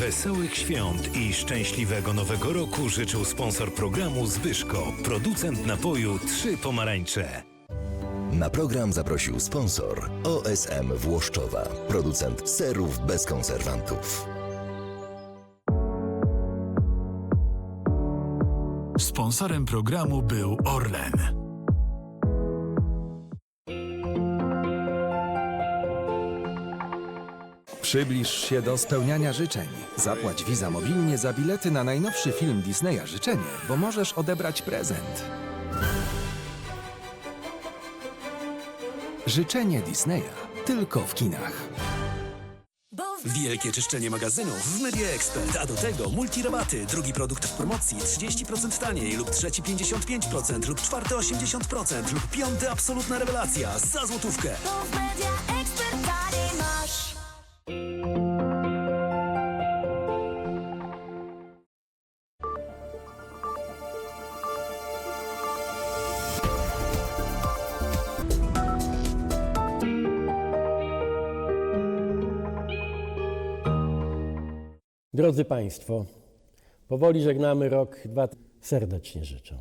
Wesołych świąt i szczęśliwego nowego roku życzył sponsor programu Zbyszko, producent napoju Trzy Pomarańcze. Na program zaprosił sponsor OSM Włoszczowa, producent serów bez konserwantów. Sponsorem programu był Orlen. Przybliż się do spełniania życzeń. Zapłać Visa mobilnie za bilety na najnowszy film Disneya Życzenie, bo możesz odebrać prezent. Życzenie Disneya tylko w kinach. Wielkie czyszczenie magazynów w Media Expert, a do tego multirabaty. Drugi produkt w promocji 30% taniej lub trzeci 55% lub czwarty 80% lub piąty absolutna rewelacja za złotówkę. Drodzy Państwo, powoli żegnamy rok 2000. Serdecznie życzę.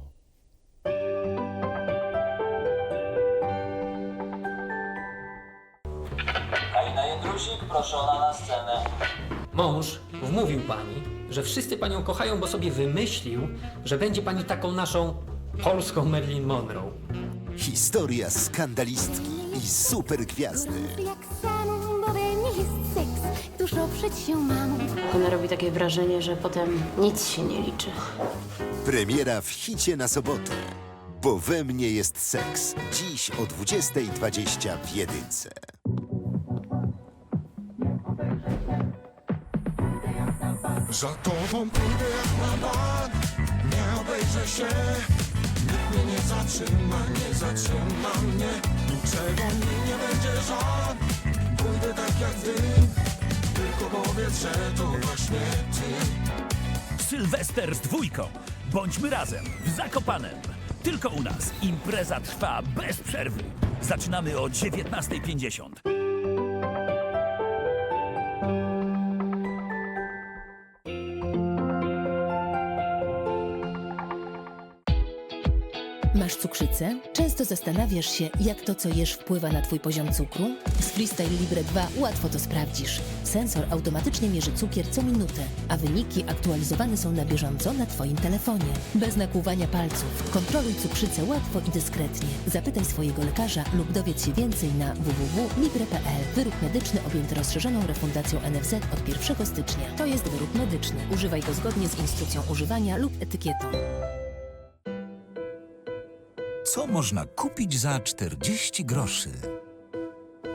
Kalina Jędrusik, proszona na scenę. Mąż wmówił pani, że wszyscy panią kochają, bo sobie wymyślił, że będzie pani taką naszą polską Marilyn Monroe. Historia skandalistki i supergwiazdy. Jak któż oprzeć się mam. Ona robi takie wrażenie, że potem nic się nie liczy. Premiera w hicie na sobotę. Bo we mnie jest seks. Dziś o 20.20 w jedynce. Za tobą pójdę jak na bank, nie obejrzę się. Nikt mnie nie zatrzyma, nie zatrzyma mnie. Niczego mi nie będzie żal. Pójdę tak jak ty, tylko powiedz, że to właśnie ty. Sylwester z dwójką. Bądźmy razem w Zakopanem. Tylko u nas impreza trwa bez przerwy. Zaczynamy o 19.50. Masz cukrzycę? Często zastanawiasz się, jak to, co jesz, wpływa na Twój poziom cukru? Z Freestyle Libre 2 łatwo to sprawdzisz. Sensor automatycznie mierzy cukier co minutę, a wyniki aktualizowane są na bieżąco na Twoim telefonie. Bez nakłuwania palców. Kontroluj cukrzycę łatwo i dyskretnie. Zapytaj swojego lekarza lub dowiedz się więcej na www.libre.pl. Wyrób medyczny objęty rozszerzoną refundacją NFZ od 1 stycznia. To jest wyrób medyczny. Używaj go zgodnie z instrukcją używania lub etykietą. Co można kupić za 40 groszy?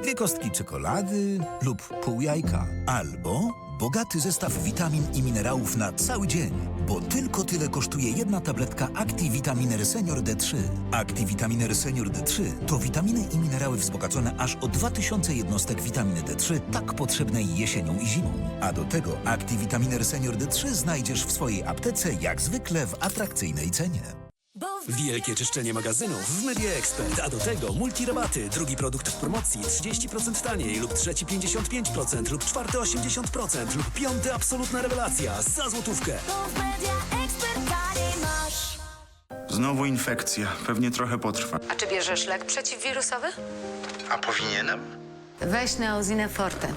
Dwie kostki czekolady lub pół jajka. Albo bogaty zestaw witamin i minerałów na cały dzień. Bo tylko tyle kosztuje jedna tabletka ActiVitaminer Senior D3. ActiVitaminer Senior D3 to witaminy i minerały wzbogacone aż o 2000 jednostek witaminy D3, tak potrzebnej jesienią i zimą. A do tego ActiVitaminer Senior D3 znajdziesz w swojej aptece jak zwykle w atrakcyjnej cenie. Wielkie czyszczenie magazynów w Media Expert, a do tego multirabaty. Drugi produkt w promocji 30% taniej lub trzeci 55% lub czwarty 80% lub piąty absolutna rewelacja za złotówkę. Znowu infekcja. Pewnie trochę potrwa. A czy bierzesz lek przeciwwirusowy? A powinienem? Weź Neozinę Forte.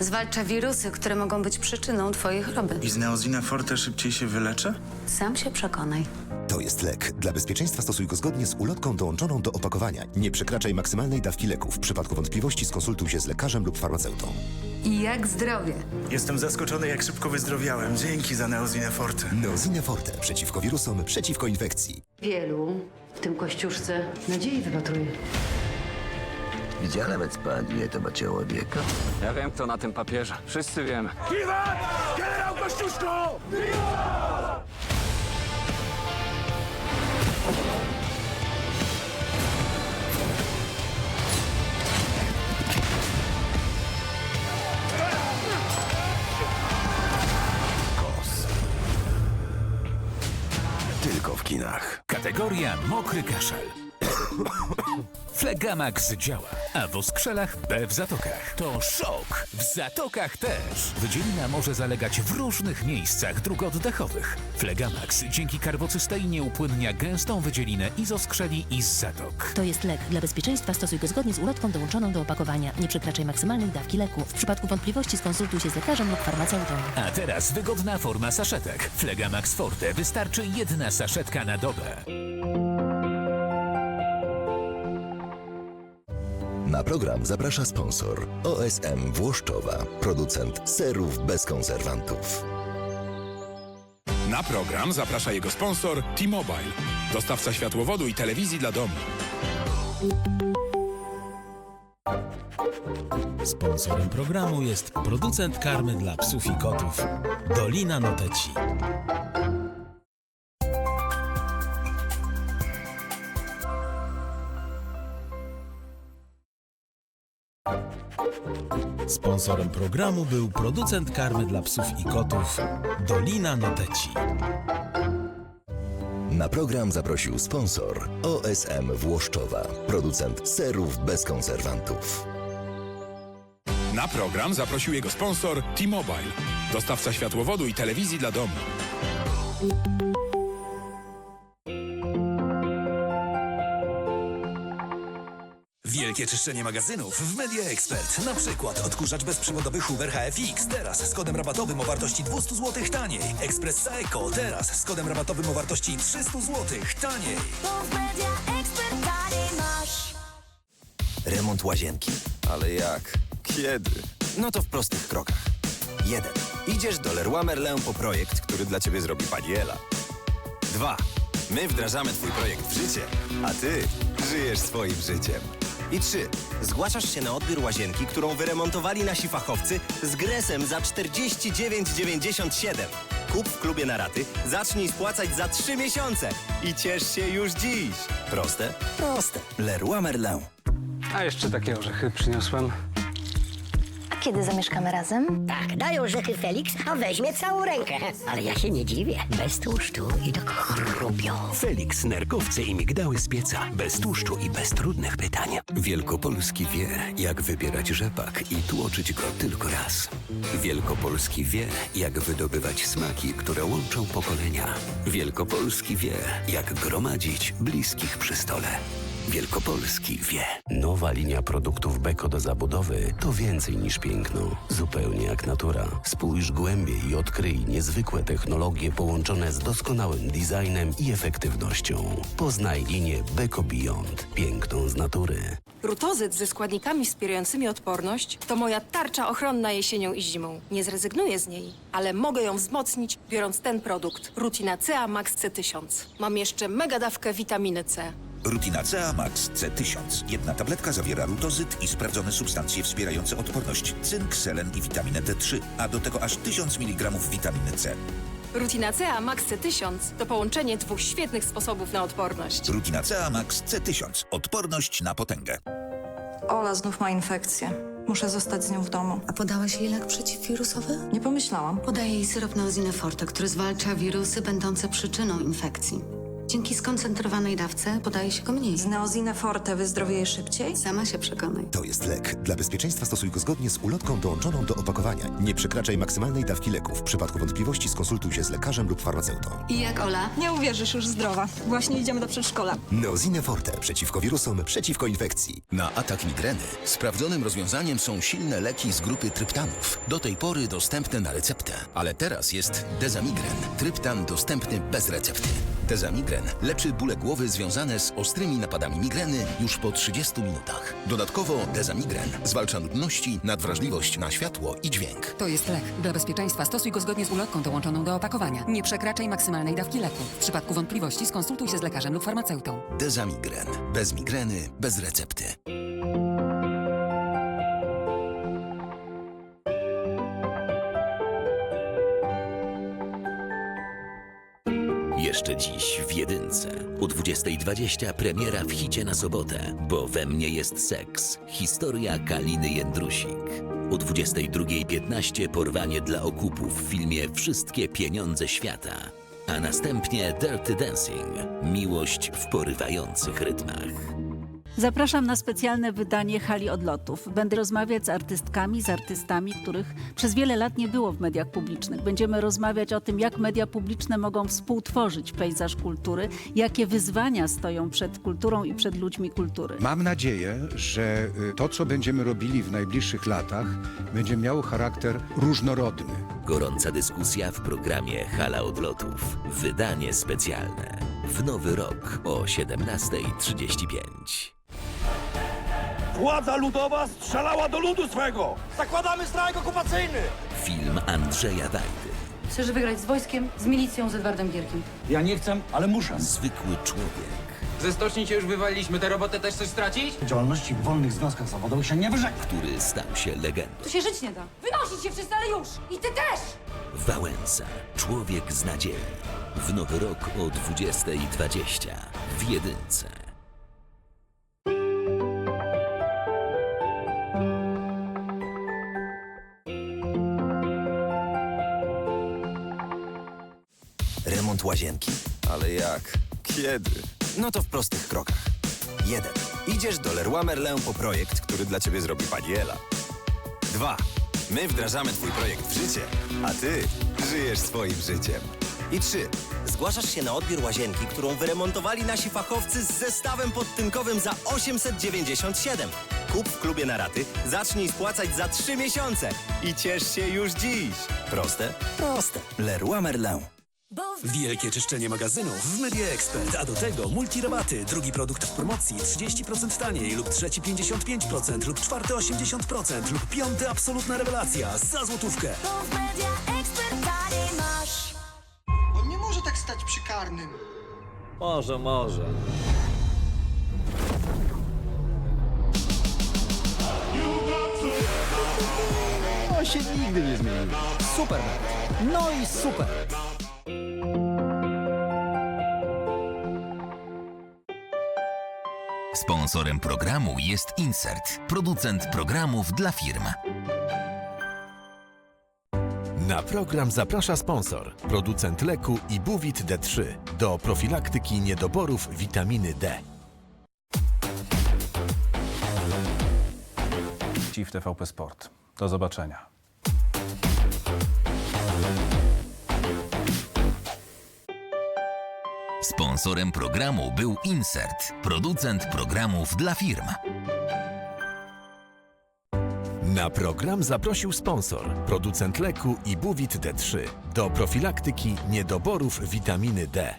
Zwalcza wirusy, które mogą być przyczyną twojej choroby. I z Neozina Forte szybciej się wyleczę? Sam się przekonaj. To jest lek. Dla bezpieczeństwa stosuj go zgodnie z ulotką dołączoną do opakowania. Nie przekraczaj maksymalnej dawki leku. W przypadku wątpliwości skonsultuj się z lekarzem lub farmaceutą. I jak zdrowie? Jestem zaskoczony, jak szybko wyzdrowiałem. Dzięki za Neozinę Forte. Neozine Forte. Przeciwko wirusom, przeciwko infekcji. Wielu, w tym kościuszce, nadziei wypatruje. Pani to ma człowieka? Ja wiem, kto na tym papierze. Wszyscy wiemy. Tylko w kinach. Kategoria mokry kaszel. Flegamax działa, a w oskrzelach B w zatokach. To szok! W zatokach też! Wydzielina może zalegać w różnych miejscach dróg oddechowych. Flegamax dzięki karbocysteinie upłynnia gęstą wydzielinę i z oskrzeli i z zatok. To jest lek. Dla bezpieczeństwa stosuj go zgodnie z ulotką dołączoną do opakowania. Nie przekraczaj maksymalnej dawki leku. W przypadku wątpliwości skonsultuj się z lekarzem lub farmaceutą. A teraz wygodna forma saszetek. Flegamax Forte wystarczy jedna saszetka na dobę. Na program zaprasza sponsor OSM Włoszczowa, producent serów bez konserwantów. Na program zaprasza jego sponsor T-Mobile, dostawca światłowodu i telewizji dla domu. Sponsorem programu jest producent karmy dla psów i kotów Dolina Noteci. Sponsorem programu był producent karmy dla psów i kotów Dolina Noteci. Na program zaprosił sponsor OSM Włoszczowa, producent serów bez konserwantów. Na program zaprosił jego sponsor T-Mobile, dostawca światłowodu i telewizji dla domu. Wielkie czyszczenie magazynów w Media Expert. Na przykład odkurzacz bezprzewodowy Hoover HFX. Teraz z kodem rabatowym o wartości 200 zł taniej. Espresso Eco. Teraz z kodem rabatowym o wartości 300 zł taniej. Remont łazienki. Ale jak? Kiedy? No to w prostych krokach. 1. Idziesz do Leroy Merlin po projekt, który dla ciebie zrobi pani Ela. 2. My wdrażamy twój projekt w życie, a ty żyjesz swoim życiem. I 3. Zgłaszasz się na odbiór łazienki, którą wyremontowali nasi fachowcy z gresem za 49,97. Kup w klubie na raty, zacznij spłacać za 3 miesiące i ciesz się już dziś. Proste? Proste. Leroy Merlin. A jeszcze takie orzechy przyniosłem. Kiedy zamieszkamy razem? Tak, daj orzechy Felix, a weźmie całą rękę. Ale ja się nie dziwię. Bez tłuszczu i tak chrupią. Felix, nerkowce i migdały z pieca. Bez tłuszczu i bez trudnych pytań. Wielkopolski wie, jak wybierać rzepak i tłoczyć go tylko raz. Wielkopolski wie, jak wydobywać smaki, które łączą pokolenia. Wielkopolski wie, jak gromadzić bliskich przy stole. Wielkopolski wie. Nowa linia produktów Beko do zabudowy to więcej niż piękno. Zupełnie jak natura. Spójrz głębiej i odkryj niezwykłe technologie połączone z doskonałym designem i efektywnością. Poznaj linię Beko Beyond. Piękną z natury. Rutozyt ze składnikami wspierającymi odporność to moja tarcza ochronna jesienią i zimą. Nie zrezygnuję z niej, ale mogę ją wzmocnić, biorąc ten produkt. Rutina CA Max C1000. Mam jeszcze mega dawkę witaminy C. Rutina CA Max C1000. Jedna tabletka zawiera lutozyt i sprawdzone substancje wspierające odporność, cynk, selen i witaminę D3, a do tego aż 1000 mg witaminy C. Rutina CA Max C1000 to połączenie dwóch świetnych sposobów na odporność. Rutina CA Max C1000. Odporność na potęgę. Ola znów ma infekcję. Muszę zostać z nią w domu. A podałaś jej lek przeciwwirusowy? Nie pomyślałam. Podaję jej syrop Neozine Forte, który zwalcza wirusy będące przyczyną infekcji. Dzięki skoncentrowanej dawce podaje się go mniej. Z Neozine Forte wyzdrowieje szybciej? Sama się przekonaj. To jest lek. Dla bezpieczeństwa stosuj go zgodnie z ulotką dołączoną do opakowania. Nie przekraczaj maksymalnej dawki leku. W przypadku wątpliwości skonsultuj się z lekarzem lub farmaceutą. I jak Ola? Nie uwierzysz, już zdrowa. Właśnie idziemy do przedszkola. Neozine Forte. Przeciwko wirusom, przeciwko infekcji. Na atak migreny sprawdzonym rozwiązaniem są silne leki z grupy tryptanów. Do tej pory dostępne na receptę, ale teraz jest Dezamigren. Tryptan dostępny bez recepty. Dezamigren leczy bóle głowy związane z ostrymi napadami migreny już po 30 minutach. Dodatkowo Dezamigren zwalcza nudności, nadwrażliwość na światło i dźwięk. To jest lek. Dla bezpieczeństwa stosuj go zgodnie z ulotką dołączoną do opakowania. Nie przekraczaj maksymalnej dawki leku. W przypadku wątpliwości skonsultuj się z lekarzem lub farmaceutą. Dezamigren. Bez migreny, bez recepty. Dziś w jedynce. O 20.20 premiera w hicie na sobotę, bo we mnie jest seks. Historia Kaliny Jędrusik. O 22.15 porwanie dla okupów w filmie Wszystkie pieniądze świata. A następnie Dirty Dancing. Miłość w porywających rytmach. Zapraszam na specjalne wydanie Hali Odlotów. Będę rozmawiać z artystkami, z artystami, których przez wiele lat nie było w mediach publicznych. Będziemy rozmawiać o tym, jak media publiczne mogą współtworzyć pejzaż kultury, jakie wyzwania stoją przed kulturą i przed ludźmi kultury. Mam nadzieję, że y, to, co będziemy robili w najbliższych latach, będzie miało charakter różnorodny. Gorąca dyskusja w programie Hala Odlotów. Wydanie specjalne. W nowy rok o 17.35. Władza ludowa strzelała do ludu swego! Zakładamy strajk okupacyjny! Film Andrzeja Wajdy. Chcesz wygrać z wojskiem, z milicją, z Edwardem Gierkiem. Ja nie chcę, ale muszę. Zwykły człowiek. Ze stoczni cię już wywaliliśmy, tę robotę też chcesz stracić? Działalności w wolnych związkach zawodowych się nie wyrzekł. Który stał się legendą. Tu się żyć nie da. Wynosić się wszyscy, ale już! I ty też! Wałęsa. Człowiek z nadziei. W nowy rok o 20.20 w Jedynce. Łazienki? Ale jak? Kiedy? No to w prostych krokach. 1. Idziesz do Leroy Merlin po projekt, który dla ciebie zrobi pani Ela. 2. My wdrażamy twój projekt w życie, a ty żyjesz swoim życiem. I 3. Zgłaszasz się na odbiór łazienki, którą wyremontowali nasi fachowcy z zestawem podtynkowym za 897. Kup w klubie na raty, zacznij spłacać za 3 miesiące i ciesz się już dziś. Proste? Proste. Leroy Merlin. Wielkie czyszczenie magazynów w Media Expert, a do tego multirabaty. Drugi produkt w promocji 30% taniej lub trzeci 55% lub czwarty 80% lub piąty absolutna rewelacja za złotówkę. On nie może tak stać przy karnym. Może, może. On się nigdy nie zmienił. Super. No i super. Sponsorem programu jest Insert, producent programów dla firm. Na program zaprasza sponsor, producent leku Ibuwit D3 do profilaktyki niedoborów witaminy D. Ci w TVP Sport. Do zobaczenia. Sponsorem programu był Insert, producent programów dla firm. Na program zaprosił sponsor, producent leku Ibuwit D3 do profilaktyki niedoborów witaminy D.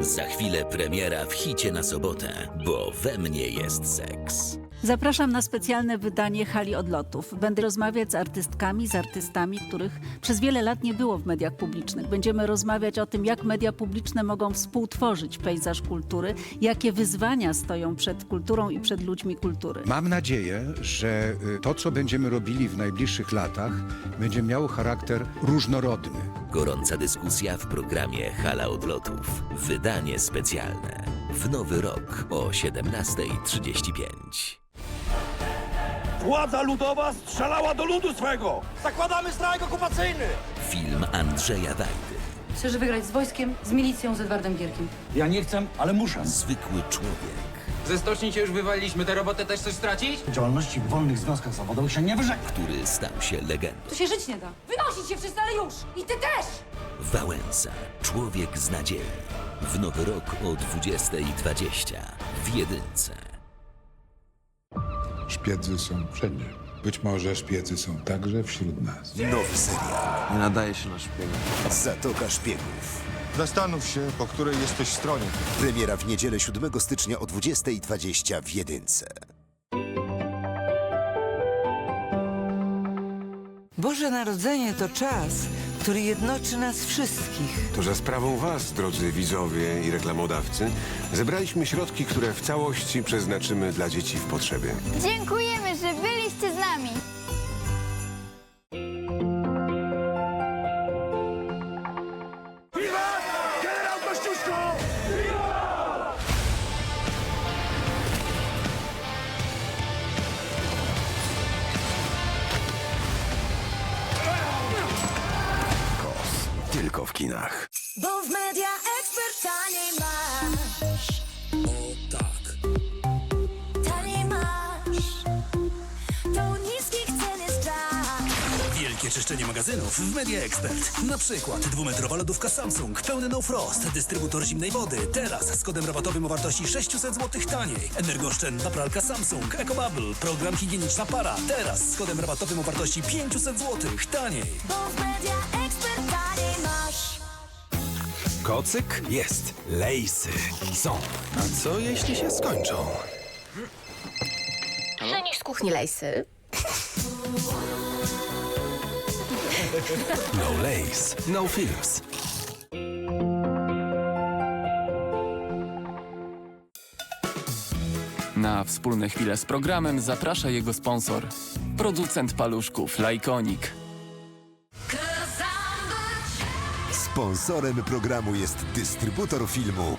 Za chwilę premiera w hicie na sobotę, bo we mnie jest seks. Zapraszam na specjalne wydanie Hali Odlotów. Będę rozmawiać z artystkami, z artystami, których przez wiele lat nie było w mediach publicznych. Będziemy rozmawiać o tym, jak media publiczne mogą współtworzyć pejzaż kultury, jakie wyzwania stoją przed kulturą i przed ludźmi kultury. Mam nadzieję, że y, to, co będziemy robili w najbliższych latach, będzie miało charakter różnorodny. Gorąca dyskusja w programie Hala Odlotów. Wydanie specjalne. W nowy rok o 17.35. Władza ludowa strzelała do ludu swego! Zakładamy strajk okupacyjny! Film Andrzeja Wajdy. Chcesz wygrać z wojskiem, z milicją, z Edwardem Gierkiem. Ja nie chcę, ale muszę. Zwykły człowiek. Ze stoczni cię już wywaliliśmy, tę robotę też chcesz stracić? Działalności w wolnych związkach zawodowych się nie wyrzekł. Który stał się legendą. Tu się żyć nie da. Wynosić się wszyscy, ale już! I ty też! Wałęsa. Człowiek z nadziei. W nowy rok o 20.20 w Jedynce. Szpiedzy są wszędzie. Być może szpiedzy są także wśród nas. Nowy serial. Nie nadaje się na szpiega. Zatoka Szpiegów. Zastanów się, po której jesteś stronie. Premiera w niedzielę 7 stycznia o 20.20 w Jedynce. Boże Narodzenie to czas, który jednoczy nas wszystkich. To za sprawą Was, drodzy widzowie i reklamodawcy, zebraliśmy środki, które w całości przeznaczymy dla dzieci w potrzebie. Dziękujemy, kinach. Bo w Media Expert taniej masz. O tak. Taniej masz. To niskich cen jest. Wielkie czyszczenie magazynów w Media Expert. Na przykład dwumetrowa lodówka Samsung, pełny no frost, dystrybutor zimnej wody. Teraz z kodem rabatowym o wartości 600 zł taniej. Energooszczędna pralka Samsung, EcoBubble, program higieniczna para. Teraz z kodem rabatowym o wartości 500 zł taniej. Bo w Media Expert. Kocyk jest. Lejsy są. A co jeśli się skończą? Przynieś z kuchni lejsy. No lace, no films. Na wspólne chwile z programem zaprasza jego sponsor. Producent paluszków Lajkonik. Sponsorem programu jest dystrybutor filmu